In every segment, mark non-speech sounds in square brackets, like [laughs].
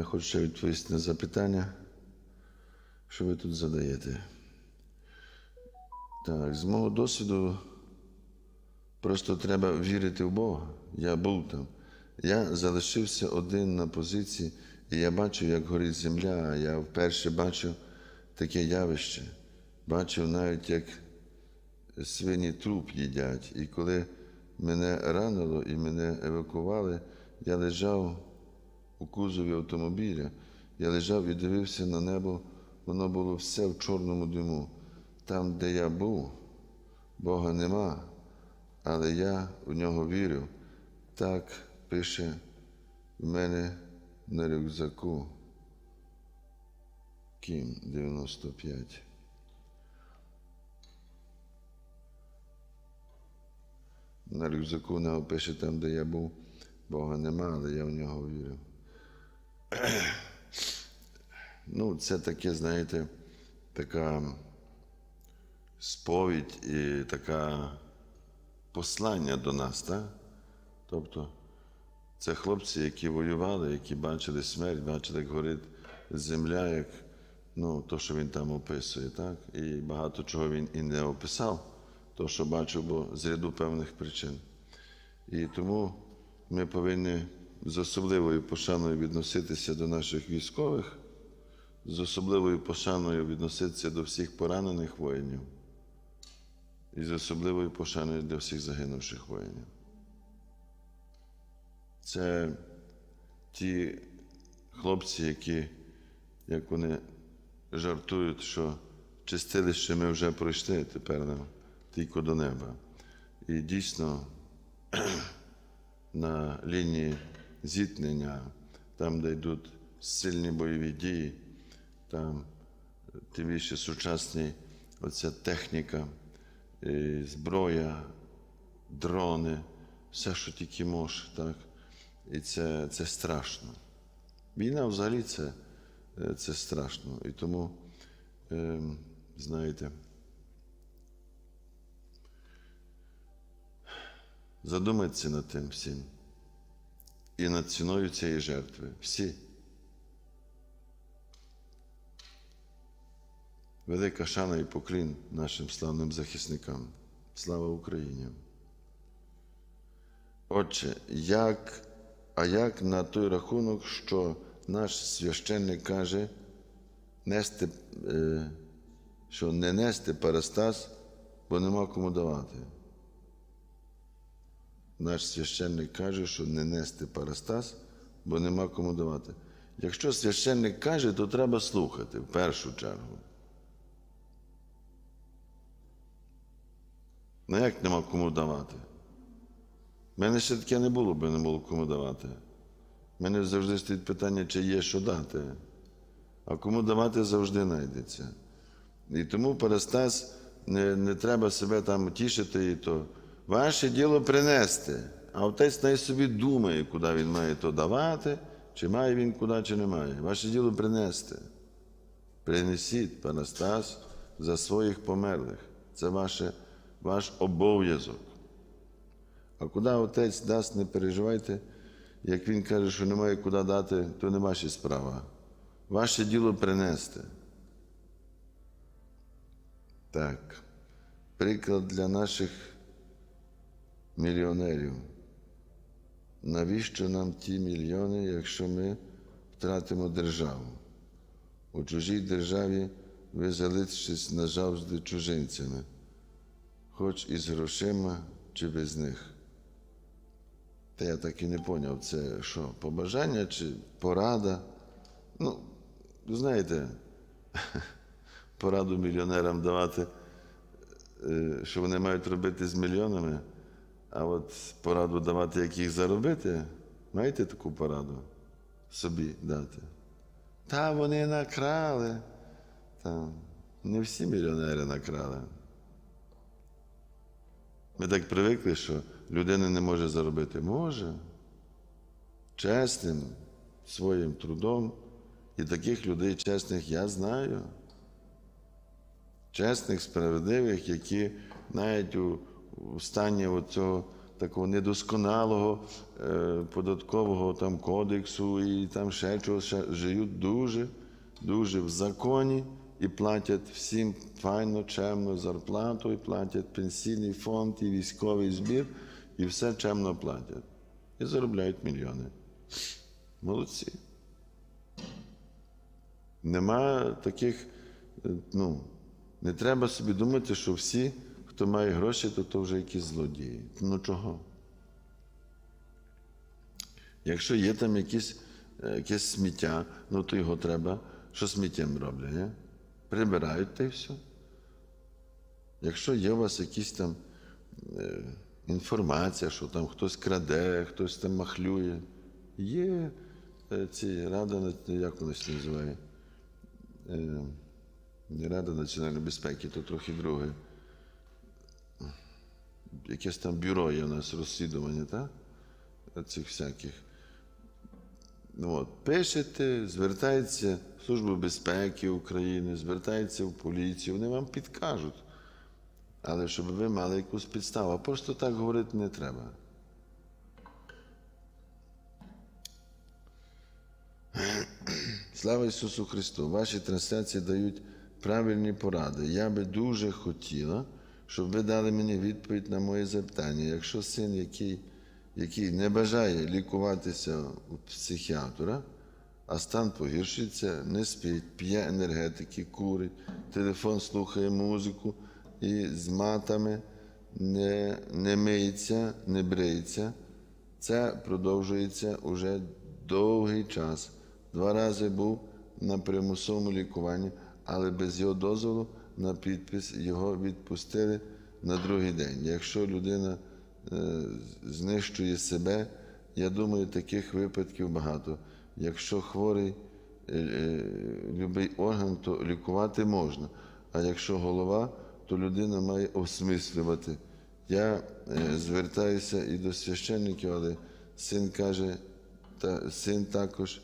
Я хочу ще відповісти на запитання, що ви тут задаєте. Так, з мого досвіду просто треба вірити в Бога. Я був там. Я залишився один на позиції, і я бачив, як горить земля. Я вперше бачив таке явище. Бачив навіть, як свині труп їдять. І коли мене ранило і мене евакували, я лежав у кузові автомобіля. Я лежав і дивився на небо, воно було все в чорному диму. Там, де я був, Бога нема, але я в нього вірю. Так пише в мене на рюкзаку. Кім 95. На рюкзаку не пише там, де я був. Бога нема, але я в нього вірю. [clears throat] Ну, це таке, знаєте, така сповідь і така послання до нас, так? Тобто, це хлопці, які воювали, які бачили смерть, бачили, як горить земля, як ну, то, що він там описує, так? І багато чого він і не описав, то, що бачив, бо з ряду певних причин. І тому ми повинні з особливою пошаною відноситися до наших військових, з особливою пошаною відноситися до всіх поранених воїнів і з особливою пошаною до всіх загинувших воїнів. Це ті хлопці, які, як вони жартують, що чистилище ми вже пройшли, тепер нам тільки до неба. І дійсно [clears throat] на лінії зіткнення, там, де йдуть сильні бойові дії, там тим більше сучасні оця техніка, і зброя, дрони, все, що тільки може, так? І це, це страшно. Війна взагалі це, е, це страшно. І тому, е, знаєте, задумайтеся над тим всім і над ціною цієї жертви. Всі. Велика шана і поклін нашим славним захисникам. Слава Україні! Отче, як, а як на той рахунок, що наш священник каже, нести, е, що не нести парастас, бо нема кому давати. Наш священник каже, що не нести парастас, бо нема кому давати. Якщо священник каже, то треба слухати в першу чергу. Ну як нема кому давати? У мене ще таке не було, бо не було кому давати. У мене завжди стоїть питання, чи є що дати. А кому давати завжди знайдеться. І тому Парастас не, не треба себе там тішити і то. Ваше діло принести, а отець най собі думає, куди він має то давати, чи має він куди, чи не має. Ваше діло принести. Принесіть Парастас за своїх померлих. Це ваше, ваш обов'язок. А куди отець дасть, не переживайте. Як він каже, що немає куди дати, то не ваша справа. Ваше діло принести. Так. Приклад для наших мільйонерів. Навіщо нам ті мільйони, якщо ми втратимо державу? У чужій державі ви залишитесь назавжди чужинцями, хоч із грошима чи без них. Та я так і не поняв, це що, побажання чи порада? Ну, знаєте, [laughs] пораду мільйонерам давати, е, що вони мають робити з мільйонами, а от пораду давати, як їх заробити, маєте таку пораду собі дати? Та вони накрали. Та, не всі мільйонери накрали. Ми так привикли, що людина не може заробити. Може. Чесним своїм трудом. І таких людей чесних я знаю. Чесних, справедливих, які навіть у, у стані цього такого недосконалого е, податкового там, кодексу і там ще чогось, ще живуть дуже, дуже в законі і платять всім файно, чемно зарплату, і платять пенсійний фонд, і військовий збір, і все чемно платять. І заробляють мільйони. Молодці. Нема таких, е, ну, не треба собі думати, що всі, хто має гроші, то, то вже якісь злодії. Ну чого? Якщо є там якісь, е, якесь сміття, ну то його треба, що сміттям роблять? Не? Прибирають та все. Якщо є у вас якісь там е, інформація, що там хтось краде, хтось там махлює, є е, ці рада, як вона називає? Е, не Рада національної безпеки, то трохи друге. Якесь там бюро є у нас розслідування, так? Цих всяких. Ну, от, пишете, звертається в Службу безпеки України, звертається в поліцію, вони вам підкажуть. Але щоб ви мали якусь підставу. А просто так говорити не треба. Слава Ісусу Христу! Ваші трансляції дають правильні поради. Я би дуже хотіла, щоб ви дали мені відповідь на моє запитання. Якщо син, який, який не бажає лікуватися у психіатра, а стан погіршується, не спить, п'є енергетики, курить, телефон слухає музику і з матами не, не миється, не бриється, це продовжується уже довгий час. Два рази був на примусовому лікуванні, але без його дозволу на підпис його відпустили на другий день. Якщо людина е, знищує себе, я думаю, таких випадків багато. Якщо хворий е, е, любий орган, то лікувати можна. А якщо голова, то людина має осмислювати. Я звертаюся і до священників, але син каже, та син також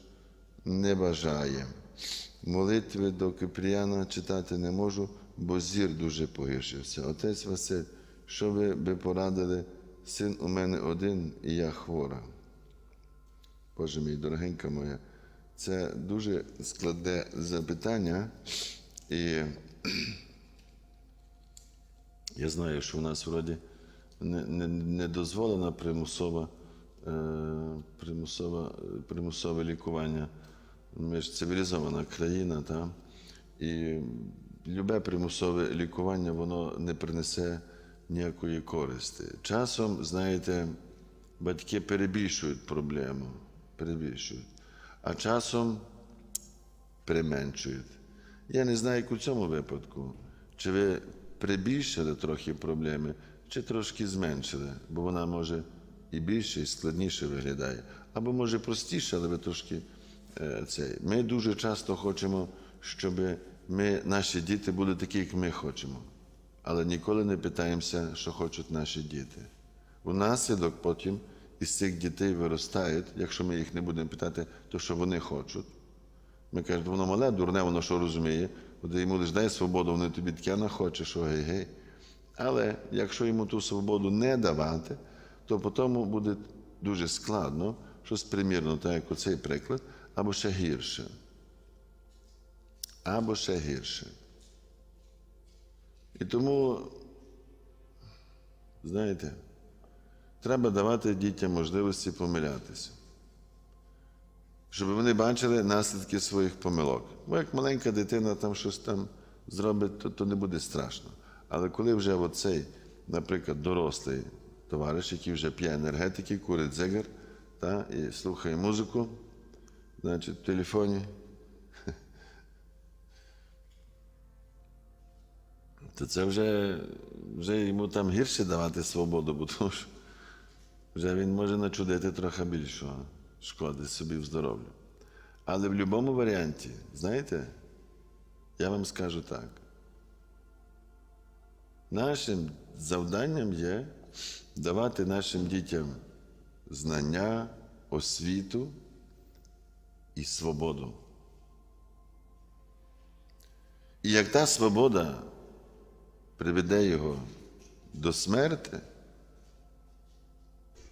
не бажає. Молитви до Кипріяна читати не можу, бо зір дуже погіршився. Отець Василь, що ви би порадили? Син у мене один, і я хвора. Боже мій, дорогенька моя, це дуже складне запитання, і [clears throat] я знаю, що в нас вроді не, не, не дозволена примусова, е, примусова, примусове лікування. Ми ж цивілізована країна, та? і любе примусове лікування воно не принесе ніякої користі. Часом, знаєте, батьки перебільшують проблему, перебільшують, а часом применшують. Я не знаю, як у цьому випадку, чи ви прибільшили трохи проблеми, чи трошки зменшили, бо вона може і більше, і складніше виглядає, або може простіше, але ви трошки е, цей. Ми дуже часто хочемо, щоб ми, наші діти були такі, як ми хочемо, але ніколи не питаємося, що хочуть наші діти. Унаслідок потім із цих дітей виростають, якщо ми їх не будемо питати, то що вони хочуть. Ми кажемо, воно мале, дурне, воно що розуміє, от йому лиш дай свободу, воно тобі таке хоче, що гей-гей. Але якщо йому ту свободу не давати, то потім буде дуже складно, щось примірно, так як оцей приклад, або ще гірше. Або ще гірше. І тому, знаєте, треба давати дітям можливості помилятися щоб вони бачили наслідки своїх помилок. Бо як маленька дитина там щось там зробить, то, то не буде страшно. Але коли вже оцей, наприклад, дорослий товариш, який вже п'є енергетики, курить зигар та, і слухає музику, значить, в телефоні, то це вже, вже йому там гірше давати свободу, бо тому що вже він може начудити трохи більшого шкоди собі в здоров'ю. Але в будь-якому варіанті, знаєте, я вам скажу так. Нашим завданням є давати нашим дітям знання, освіту і свободу. І як та свобода приведе його до смерти,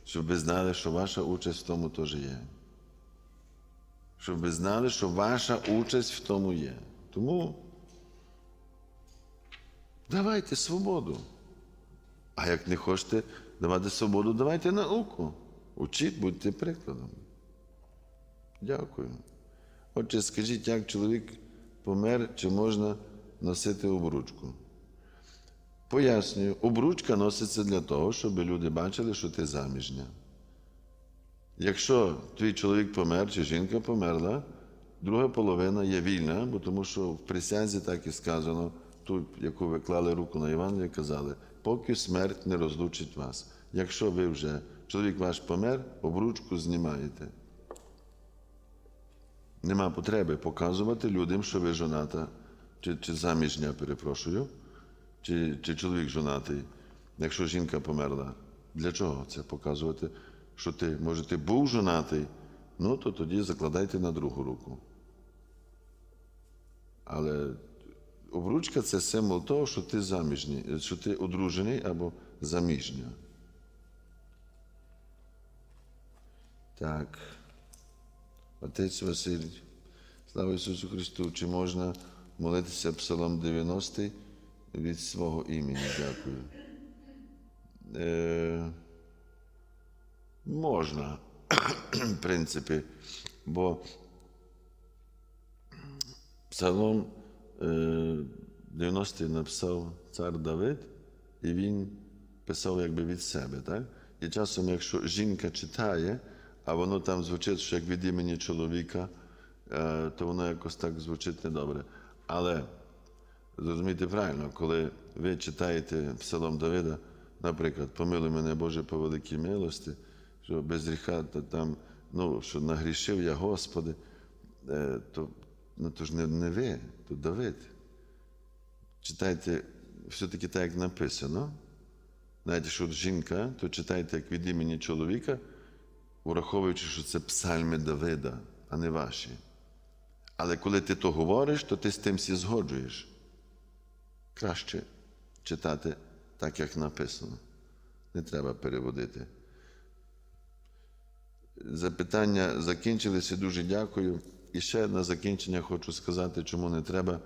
щоб ви знали, що ваша участь в тому теж є. Щоб ви знали, що ваша участь в тому є. Тому давайте свободу. А як не хочете давати свободу, давайте науку. Учіть, будьте прикладом. Дякую. Отже, скажіть, як чоловік помер, чи можна носити обручку? Пояснюю, обручка носиться для того, щоб люди бачили, що ти заміжня. Якщо твій чоловік помер чи жінка померла, друга половина є вільна, бо тому що в присязі так і сказано, ту, яку ви клали руку на Євангеліє, казали, поки смерть не розлучить вас. Якщо ви вже, чоловік ваш помер, обручку знімаєте. Нема потреби показувати людям, що ви жоната, чи, чи заміжня, перепрошую, чи, чи чоловік жонатий, якщо жінка померла. Для чого це показувати? Що ти, може, ти був жонатий, ну то тоді закладайте на другу руку. Але обручка це символ того, що ти заміжній, що ти одружений або заміжня. Так. Отець Василь, слава Ісусу Христу, чи можна молитися Псалом 90 від свого імені? Дякую. Е, можна, в принципі, бо Псалом е, 90 написав цар Давид, і він писав якби від себе. Так? І часом, якщо жінка читає, а воно там звучить, що як від імені чоловіка, е, то воно якось так звучить недобре. Але зрозумійте правильно, коли ви читаєте Псалом Давида, наприклад, помилуй мене Боже по великій милості, що без гріха та там, ну, що нагрішив я Господи, е, то, ну, то ж не, не ви, то Давид. Читайте все-таки так, як написано. Навіть якщо жінка, то читайте як від імені чоловіка, враховуючи, що це псальми Давида, а не ваші. Але коли ти то говориш, то ти з тим всі згоджуєш. Краще читати так, як написано. Не треба переводити. Запитання закінчилися. Дуже дякую. І ще на закінчення хочу сказати, чому не треба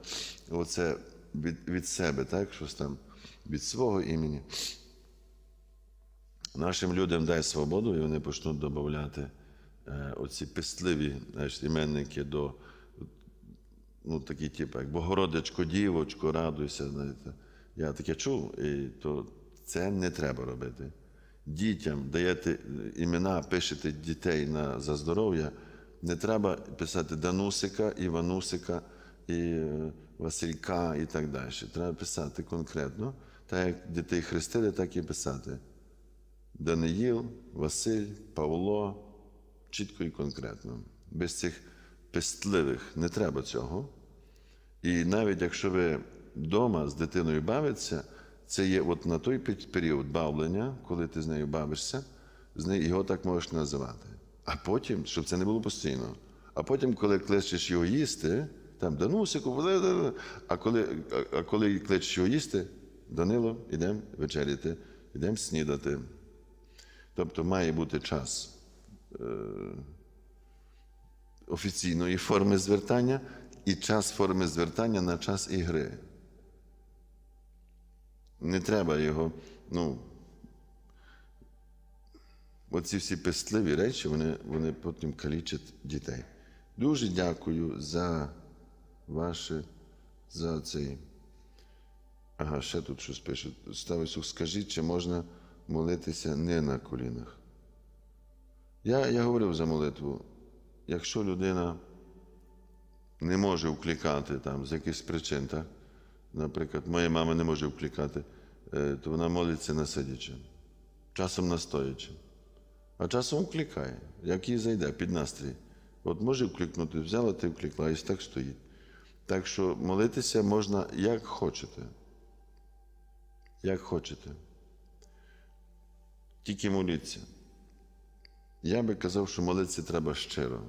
оце від, від себе, так? Щось там від свого імені. Нашим людям дай свободу, і вони почнуть додати е, оці пестливі знаєш, іменники до ну, такі, типу, як Богородичко, дівочко, радуйся. Знаєте. Я таке чув, і то це не треба робити. Дітям даєте імена, пишете дітей на, за здоров'я, не треба писати Данусика, Іванусика, і е, Василька і так далі. Треба писати конкретно. Так як дітей хрестили, так і писати. Даниїл, Василь, Павло, чітко і конкретно. Без цих пестливих не треба цього. І навіть якщо ви вдома з дитиною бавитеся, це є от на той період бавлення, коли ти з нею бавишся, з нею його так можеш називати. А потім, щоб це не було постійно. А потім, коли кличеш його їсти, там Данусику, а коли, а- коли кличеш його їсти, Данило, йдемо вечеряти, йдемо снідати. Тобто має бути час е, офіційної форми звертання і час форми звертання на час ігри. Не треба його, ну. Оці всі пестливі речі, вони, вони потім калічать дітей. Дуже дякую за ваше, за цей. Ага, ще тут щось пише. Став Ісус, скажіть, чи можна молитися не на колінах? Я, я говорив за молитву. Якщо людина не може вкликати там з якихось причин, так? наприклад, моя мама не може вкликати, е, то вона молиться на сидячи, часом настоячи, а часом вкликає, як їй зайде під настрій. От може вкликнути, взяла ти вкликла, і так стоїть. Так що молитися можна як хочете. Як хочете. Тільки моліться. Я би казав, що молитися треба щиро.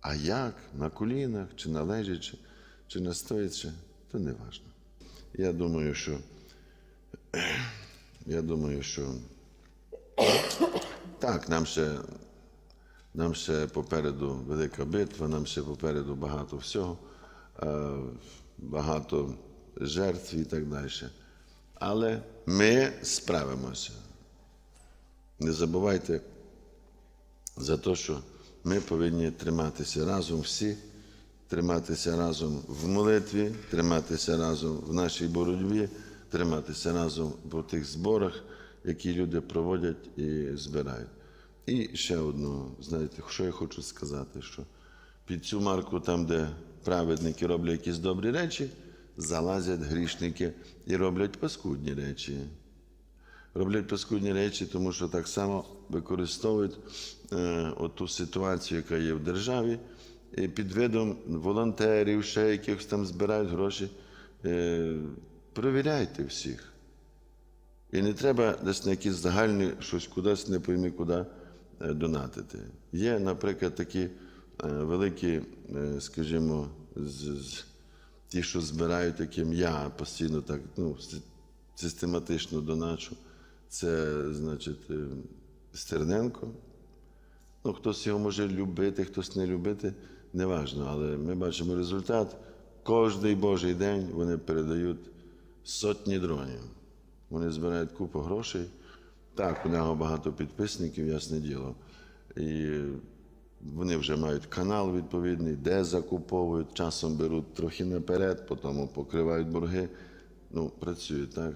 А як? На колінах, чи на лежачи, чи на стоячи, то не важно. Я думаю, що [clears throat] я думаю, що [clears throat] Так, нам ще, нам ще попереду велика битва, нам ще попереду багато всього, е, багато жертв і так далі. Але ми справимося. Не забувайте за те, що ми повинні триматися разом всі, триматися разом в молитві, триматися разом в нашій боротьбі, триматися разом в тих зборах, які люди проводять і збирають. І ще одну, знаєте, що я хочу сказати, що під цю марку, там, де праведники роблять якісь добрі речі, залазять грішники і роблять паскудні речі роблять паскудні речі, тому що так само використовують е, оту ситуацію, яка є в державі, і під видом волонтерів, ще якихось там збирають гроші. Е, перевіряйте всіх. І не треба десь на якісь загальні щось кудись, не пойми куди е, донатити. Є, наприклад, такі е, великі, е, скажімо, з, з, ті, що збирають, яким я постійно так ну, систематично доначу. Це, значить, е, Стерненко. Ну, хтось його може любити, хтось не любити, неважно. Але ми бачимо результат. Кожний Божий день вони передають сотні дронів. Вони збирають купу грошей. Так, у нього багато підписників, ясне діло. І вони вже мають канал відповідний, де закуповують, часом беруть трохи наперед, потім покривають борги. Ну, працюють так.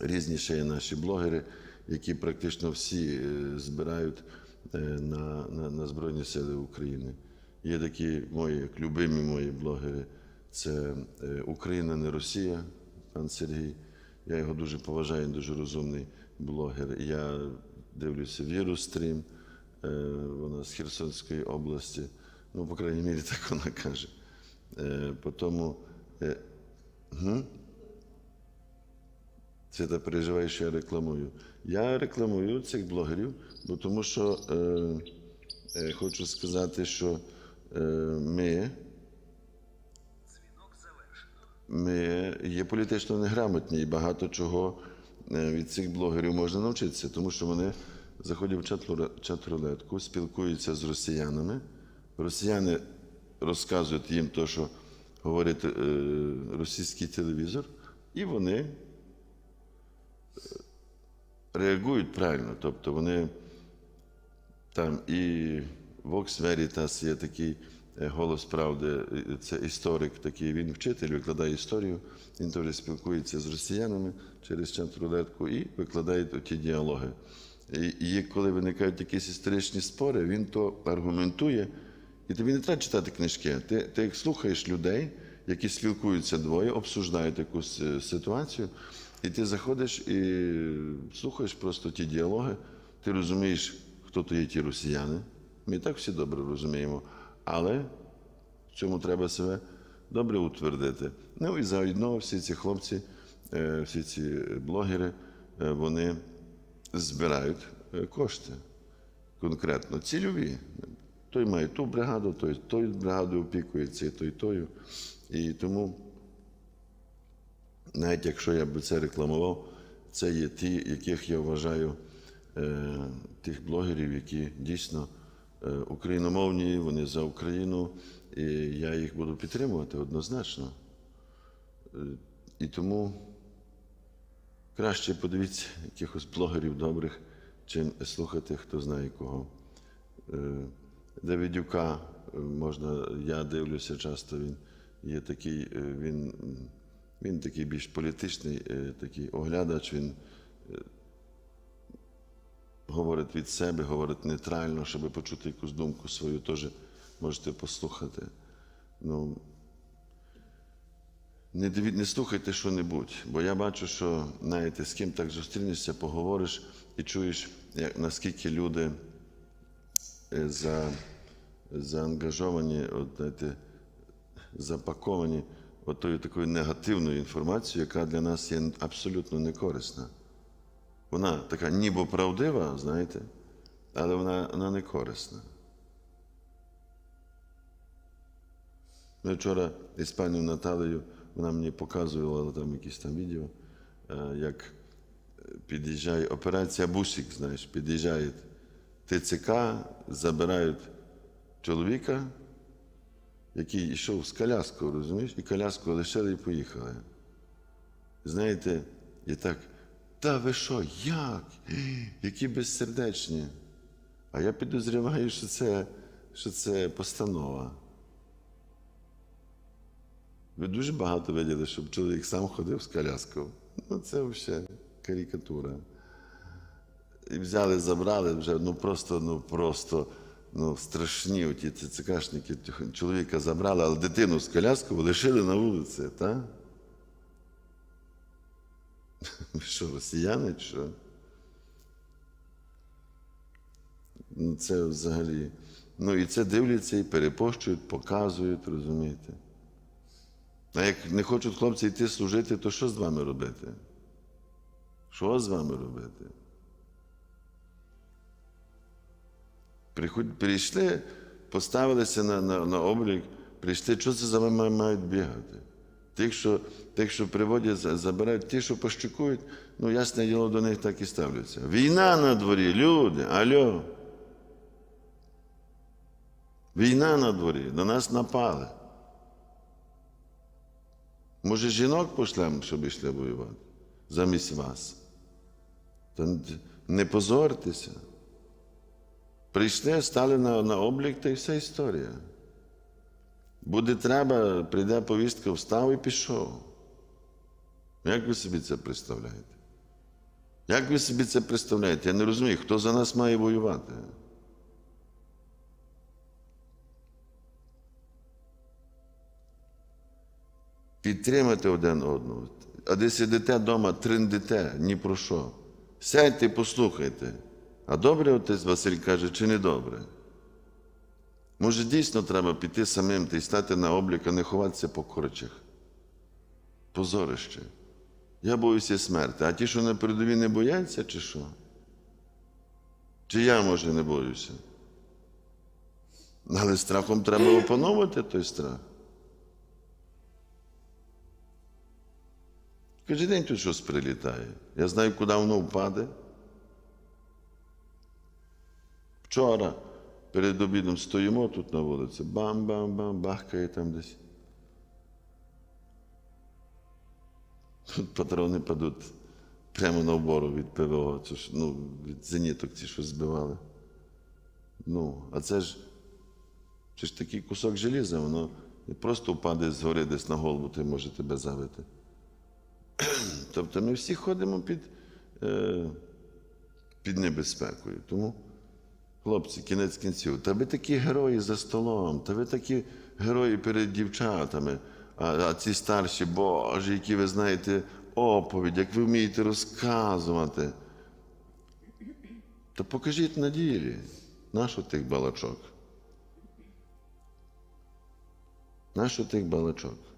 Різні ще є наші блогери, які практично всі е, збирають е, на, на, на Збройні Сили України. Є такі мої, любимі мої блогери. Це е, Україна, не Росія, пан Сергій. Я його дуже поважаю, він дуже розумний блогер. Я дивлюся Віру Стрім, е, вона з Херсонської області. Ну, по крайній мірі, [laughs] так вона каже. По е, це ти переживаєш, що я рекламую. Я рекламую цих блогерів, бо тому що е, е, хочу сказати, що е, ми, ми є політично неграмотні і багато чого е, від цих блогерів можна навчитися, тому що вони заходять в чат-руле- чат-рулетку, спілкуються з росіянами. Росіяни розказують їм те, що говорить е, російський телевізор, і вони реагують правильно. Тобто вони там і Vox Veritas є такий е, голос правди, це історик такий, він вчитель, викладає історію, він теж спілкується з росіянами через чат рулетку і викладає ті діалоги. І, коли виникають якісь історичні спори, він то аргументує, і тобі не треба читати книжки. Ти, ти слухаєш людей, які спілкуються двоє, обсуждають якусь е, ситуацію, і ти заходиш і слухаєш просто ті діалоги, ти розумієш, хто то є ті росіяни. Ми і так всі добре розуміємо. Але в цьому треба себе добре утвердити. Ну і заодно всі ці хлопці, е, всі ці блогери, е, вони збирають е, кошти конкретно цільові. Той має ту бригаду, той той бригадою опікується, і той тою. І тому, навіть якщо я би це рекламував, це є ті, яких я вважаю е, тих блогерів, які дійсно е, україномовні, вони за Україну, і я їх буду підтримувати однозначно. Е, і тому краще подивіться якихось блогерів добрих, чим слухати, хто знає кого. Давидюка можна, я дивлюся часто, він є такий, він, він такий більш політичний, е, такий оглядач, він е, говорить від себе, говорить нейтрально, щоб почути якусь думку свою, теж можете послухати. Ну, не, не слухайте що-небудь, бо я бачу, що знаєте, з ким так зустрінешся, поговориш і чуєш, як, наскільки люди е, за, заангажовані, от, знаєте, запаковані отою такою негативною інформацією, яка для нас є абсолютно некорисна. Вона така ніби правдива, знаєте, але вона, вона не корисна. Ми вчора із пані Наталею, вона мені показувала там якісь там відео, е, як під'їжджає операція Бусик, знаєш, під'їжджає ТЦК, забирають чоловіка, який йшов з коляскою, розумієш, і коляску лишили і поїхали. Знаєте, і так, та ви що, як? Які безсердечні. А я підозрюваю, що це, що це постанова. Ви дуже багато виділи, щоб чоловік сам ходив з коляскою. Ну, це взагалі карикатура. І взяли, забрали вже, ну просто, ну просто, ну страшні оті ЦЦКшники. Чоловіка забрали, але дитину з коляскою лишили на вулиці, так? [laughs] Ви що, росіяни чи що? Ну, це взагалі. Ну і це дивляться і перепощують, показують, розумієте. А як не хочуть хлопці йти служити, то що з вами робити? Що з вами робити? Прийшли, поставилися на, на, на облік, прийшли, що це за вами мають бігати? Тих, що, тих, що приводять, забирають, ті, що пощикують, ну, ясне діло, до них так і ставляться. Війна на дворі, люди, альо. Війна на дворі, на нас напали. Може, жінок пошлемо, щоб йшли воювати замість вас. Та не позортеся. Прийшли, стали на, на облік та й вся історія. Буде треба, прийде повістка, встав і пішов. Як ви собі це представляєте? Як ви собі це представляєте? Я не розумію, хто за нас має воювати? Підтримати один одного. А де сидите вдома, триндите, ні про що. Сядьте і послухайте. А добре отець Василь каже, чи не добре? Може, дійсно треба піти самим та й стати на облік, а не ховатися по корчах. Позорище. Я боюся смерти. А ті, що на передовій не бояться, чи що? Чи я, може, не боюся? Але страхом треба опановувати той страх. Кожен день тут щось прилітає. Я знаю, куди воно впаде. Вчора перед обідом стоїмо тут на вулиці, бам-бам-бам, бахкає там десь. Тут патрони падуть прямо на обору від ПВО, це ж, ну, від зеніток ці що збивали. Ну, а це ж, це ж такий кусок желіза, воно не просто впаде згори десь на голову, ти може тебе завити. Тобто ми всі ходимо під, е, під небезпекою. Тому, хлопці, кінець кінців, та ви такі герої за столом, та ви такі герої перед дівчатами, а, а ці старші, Боже, які ви знаєте оповідь, як ви вмієте розказувати. То покажіть на ділі нашу тих балачок. Нашу тих балачок.